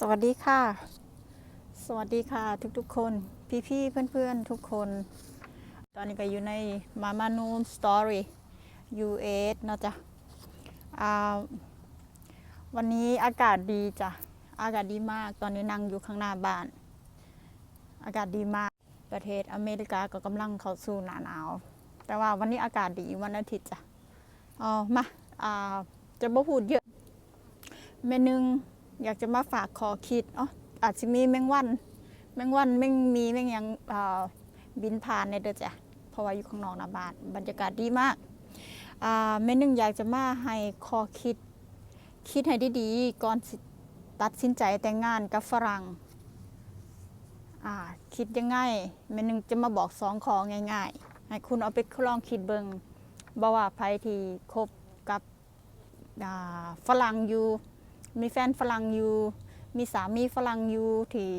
สวัสดีค่ะ สวัสดีค่ะทุกๆคน พี่ๆเพื่อนๆทุกคน ตอนนี้ก็อยู่ใน Mama Noon Story US นะจ๊ะวันนี้อากาศดีจ้ะ อากาศดีมาก ตอนนี้นั่งอยู่ข้างหน้าบ้าน อากาศดีมาก ประเทศอเมริกาก็กำลังเข้าสู่หนาหนาว แต่ว่าวันนี้อากาศดีวันอาทิตย์จ้ะอามาอ่าจะบ่พูดเยอะ เมนึง อยากจะมาฝากขอคิดอ๋ออาจจะมีแมงวัน แมงวันแมงมีแมงยังบินผ่านในเด้อจ้ะเพราะว่าอยู่ข้างนอกนะบ้านบรรยากาศดีมากอ่าเมนึงอยากจะมาให้ขอคิด คิดให้ดีๆก่อนตัดสินใจแต่งงานกับฝรั่งอ่าคิดยังไงเมนึงจะมาบอกสองข้อง่ายๆ ให้คุณเอาไปลองคิดเบิงบ่ว่าใครที่คบกับฝรั่งอยู่ มีแฟนฝรั่งอยู่ มีสามีฝรั่งอยู่ที่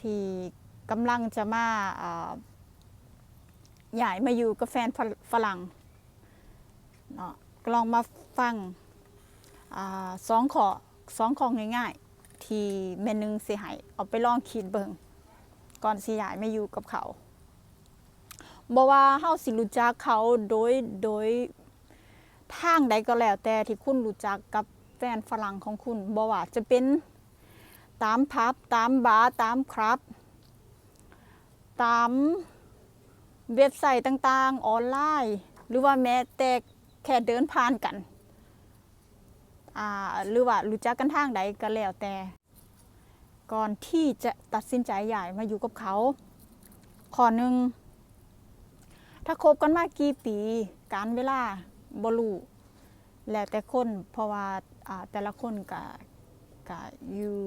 ที่กำลังจะมาอ่าย้ายมาอยู่กับแฟนฝรั่งเนาะลองมาฟังอาสองขอสองของ่ายๆ ที่แม่นึงเสิให้เอาไปลองคิดเบิงก่อนสิย้ายมาอยู่กับเขาบอกว่าเฮาสิรู้จักเขาโดยโดยทางใดก็แล้วแต่ที่คุณรู้จักกับ แฟนฝรั่งของคุณบ่ว่าจะเป็นตามพับตามบาร์ตามครับ ตามเว็บไซต์ต่างๆ ออนไลน์ หรือว่าแม้แต่แค่เดินผ่านกัน หรือว่ารู้จักกันทางใดก็แล้วแต่ ก่อนที่จะตัดสินใจย้ายมาอยู่กับเขาข้อหนึ่งถ้าคบกันมากี่ปี การเวลาบรู แล้วแต่คนเพราะว่าแต่ละคนก็ก็อยู่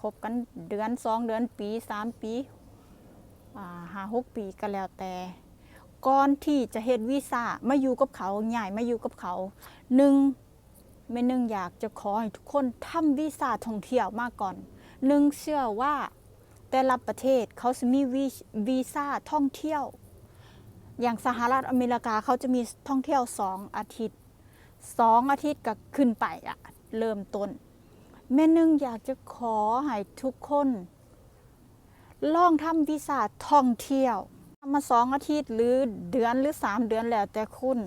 คบกันเดือนสองเดือนปีสามปีห้าหกปีก็แล้วแต่ก่อนที่จะเฮ็ดวีซ่ามาอยู่กับเขาใหญ่มาอยู่กับเขาหนึ่งไม่หนึ่งอยากจะขอให้ทุกคนทำวีซ่าท่องเที่ยวมาก่อนหนึ่งเชื่อว่าแต่ละประเทศเขาจะมีวีวีซ่าท่องเที่ยว อย่างสหรัฐอเมริกาเขาจะมีท่องเที่ยวสองอาทิตย์สองอาทิตย์ก็ขึ้นไปอะเริ่มต้น แม่นึงอยากจะขอให้ทุกคนลองทำวีซ่าท่องเที่ยวทำมาสองอาทิตย์หรือเดือนหรือสามเดือนแล้วแต่คุณ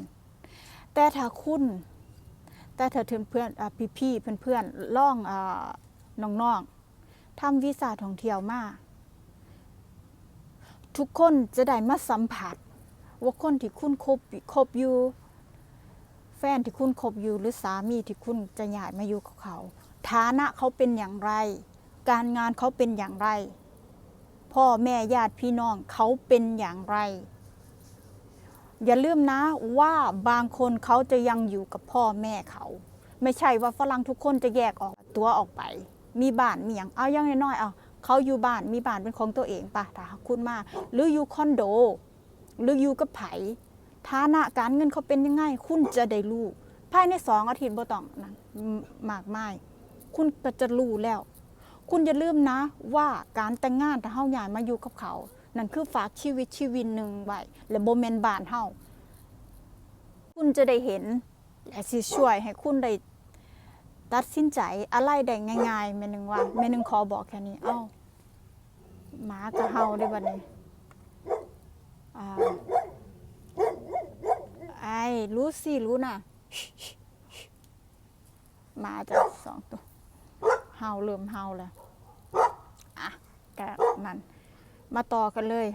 แต่ถ้าคุณ แต่ถ้าเพื่อนเพื่อนพี่พี่เพื่อนเพื่อนล่องอาน้องทำวีซ่าท่องเที่ยวมาทุกคนจะได้มาสัมผัส ว่าคนที่คุณคบคบอยู่ แฟนที่คุณคบอยู่หรือสามีที่คุณจะย้ายมาอยู่กับเขา ฐานะเขาเป็นอย่างไร การงานเขาเป็นอย่างไร พ่อแม่ญาติพี่น้องเขาเป็นอย่างไร อย่าลืมนะว่าบางคนเขาจะยังอยู่กับพ่อแม่เขา ไม่ใช่ว่าฝรั่งทุกคนจะแยกออกตัวออกไป มีบ้านมีอย่างเอาอยังน้อยๆเอาเขาอยู่บ้านมีบ้านเป็นของตัวเองปะถ้าคุณมาหรืออยู่คอนโด หรืออยู่กับไผฐานะการเงินเขาเป็นยังไง คุณจะได้รู้ภายในสองอาทิตย์บ่ต้องนะมมากมาย คุณก็จะรู้แล้ว คุณอย่าลืมนะว่าการแต่งงานถ้าเฮาย้ายมาอยู่กับเขา นั่นคือฝากชีวิตชีวิตหนึ่งไว้และบ่แม่นบ้านเฮาคุณจะได้เห็นและสิช่วยให้คุณได้ตัดสินใจอะไรได้ง่ายๆแม่นึงว่าแม่นึงขอบอกแค่นี้ เอ้าหมากับเฮาได้บัดนี้ ไอ้รู้สิรู้นะมาจากสองตัวเฮาเริ่มเฮาแล้วอะแกนั่นมาต่อกันเลย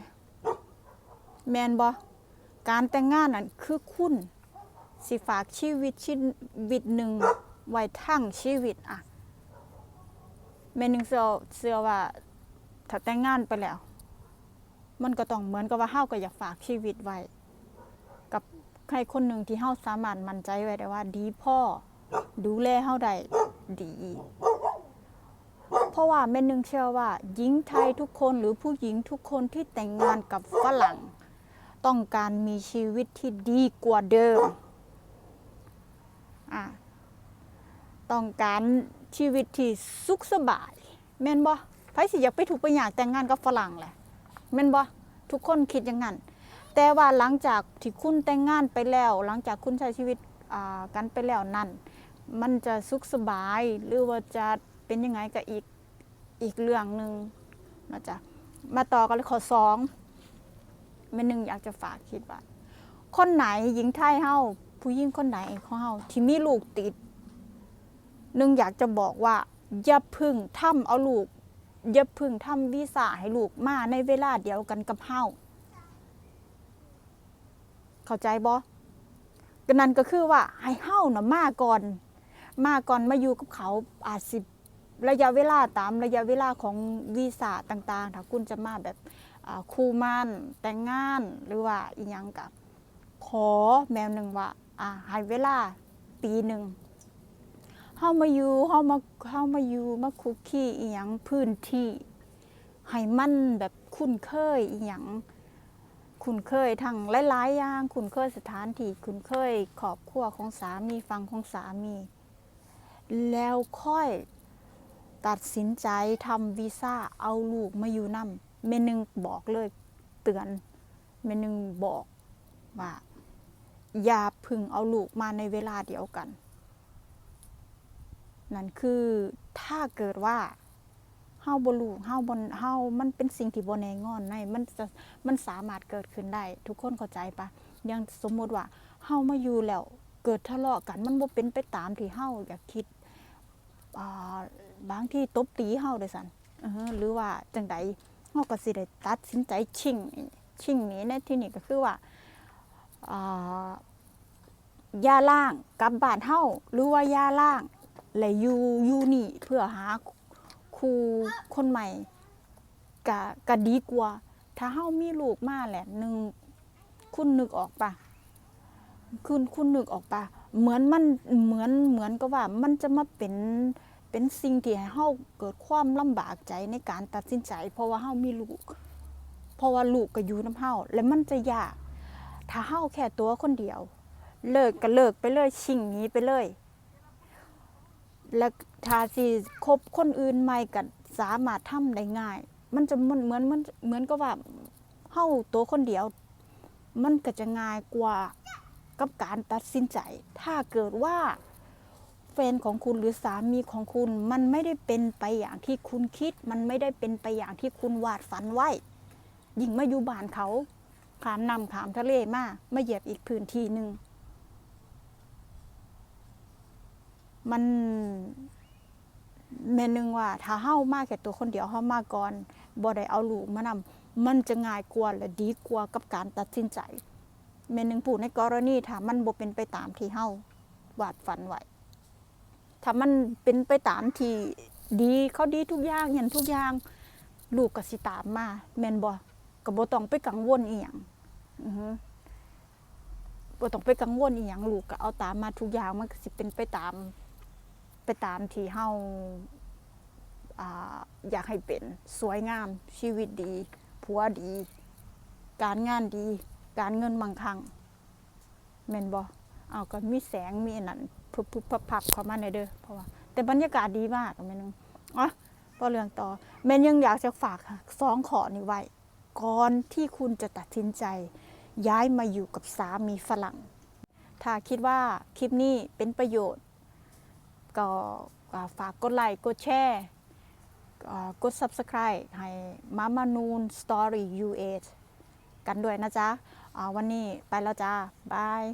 แมนบอการแต่งงานนั่นคือคุณ สิฝากชีวิตชีวิตหนึ่งไว้ทั้งชีวิตอะแม่นึงเสือเสือว่าถ้าแต่งงานไปแล้ว มันก็ต้องเหมือนกับว่าเฮาก็อยากฝากชีวิตไว้ กับใครคนหนึ่งที่เฮาสามารถมั่นใจไว้ได้ว่า ดีพ่อดูแลเฮาได้ดี เพราะว่าแม่นึงเชื่อว่าหญิงไทยทุกคนหรือผู้หญิงทุกคนที่แต่งงานกับฝรั่ง ต้องการมีชีวิตที่ดีกว่าเดิมอะต้องการชีวิตที่สุขสบาย แม่นบ่ไผสิอยากไปถูกไปอยากแต่งงานกับฝรั่งแหละ แม่นบ่ทุกคนคิดอย่างนั้น แต่ว่าหลังจากที่คุณแต่งงานไปแล้ว หลังจากคุณใช้ชีวิตกันไปแล้วนั่น มันจะสุขสบายหรือว่าจะเป็นยังไงก็อีกอีกเรื่องหนึ่งนะจ๊ะมาต่อกันเลยข้อสองแม่หนึ่งอยากจะฝากคิดว่าคนไหนหญิงไทยเฮาผู้หญิงคนไหนของเฮาที่มีลูกติดหนึ่งอยากจะบอกว่าอย่าพึ่งทำเอาลูก อย่าพึ่งทำวีซ่าให้ลูกมาในเวลาเดียวกันกับเฮาเข้าใจบ่ก็นั่นก็คือว่าให้เฮาน่ะมาก่อน มาก่อนมาอยู่กับเขาอาจสิระยะเวลาตามระยะเวลาของวีซ่าต่างๆ ถ้าคุณจะมาแบบคู่มั่นแต่งงานหรือว่าอีหยังกับขอแมวหนึ่งว่าอ่าให้เวลาปีหนึ่ง เฮามาอยู่เฮามาเฮามาอยู่มาคุกคีอีหยังพื้นที่ให้มันแบบคุ้นเคยอีหยังคุ้นเคยทั้งหลายๆอย่างคุ้นเคยสถานที่คุ้นเคยครอบครัวของสามีฟังของสามี แล้วค่อยตัดสินใจทำวีซ่าเอาลูกมาอยู่นำเมนึงบอกเลยเตือนเมนึงบอกว่าอย่าพึ่งเอาลูกมาในเวลาเดียวกัน นั่นคือถ้าเกิดว่าเฮาบ่รู้เฮาบ่เฮามันเป็นสิ่งที่บ่แน่งอนในมันจะมันสามารถเกิดขึ้นได้ ทุกคนเข้าใจปะอย่างสมมุติว่าเฮามาอยู่แล้วเกิดทะเลาะกันมันบ่เป็นไปตามที่เฮาอยากคิดอ่าบางที่ตบตีเฮาด้วยซั่นอือฮึหรือว่าจังใดเฮาก็สิได้ตัดสินใจชิงชิงหนี้ในที่นี้ก็คือว่าอ่าย่าล่างกลับบ้านเฮาหรือว่าย่าล่าง และอยู่อยู่นี่เพื่อหาครูคนใหม่ก็ก็ดีกว่า ถ้าเฮามีลูกมาแหละหนึ่งคุณนึกออกปะคุณคุณนึกออกปะเหมือนมันเหมือนเหมือนกับว่ามันจะมาเป็นเป็นสิ่งที่ให้เฮาเกิดความลำบากใจในการตัดสินใจ เพราะว่าเฮามีลูก เพราะว่าลูกก็อยู่น้ำเฮาและมันจะยาก ถ้าเฮาแค่ตัวคนเดียว เลิกก็เลิกไปเลยชิงนี้ไปเลย แล้วถ้าสิคบคนอื่นใหม่ก็สามารถทำได้ง่าย มันจะมันเหมือนมันเหมือนกับว่าเฮาตัวคนเดียว มันก็จะง่ายกว่ากับการตัดสินใจ ถ้าเกิดว่าแฟนของคุณหรือสามีของคุณมันไม่ได้เป็นไปอย่างที่คุณคิด มันไม่ได้เป็นไปอย่างที่คุณวาดฝันไว้ยิ่งมาอยู่บ้านเขาขามนำขามทะเลมามาเหยียบอีกพื้นที่หนึ่ง มันแม่นึงว่า ถ้าเฮามาแค่ตัวคนเดียวเฮามาก่อนบ่ได้เอาลูกมานำมันจะง่ายกว่าและดีกว่ากับการตัดสินใจแม่นึงพูดในกรณีถ้ามันบ่เป็นไปตามที่เฮาวาดฝันไว้ถ้ามันเป็นไปตามที่ดีเขาดีทุกอย่างเห็นทุกอย่าง ลูกก็สิตามมาแม่นบ่ก็บ่ต้องไปกังวลอีหยังอือฮึบ่ต้องไปกังวลอีหยังลูกก็เอาตามมาทุกอย่างมันก็สิเป็นไปตาม ไปตามที่เฮาอ่าอยากให้เป็นสวยงามชีวิตดีผัวดี การงานดี การเงินมั่งคั่งแม่นบ่เอาก็มีแสงมีอันนั้นพึบพึบพับพับเข้ามาในเด้อเพราะว่า แต่บรรยากาศดีมากแม่นึงอ๋อพอเรื่องต่อแม่นยังอยากจะฝากสองขอนี้ไว้ก่อนที่คุณจะตัดสินใจ ย้ายมาอยู่กับสามีฝรั่ง ถ้าคิดว่าคลิปนี้เป็นประโยชน์ ก็ฝากกดไลค์กดแชร์กด Subscribe ให้มามานูน Story U8 กันด้วยนะจ๊ะวันนี้ไปแล้วจ้าบาย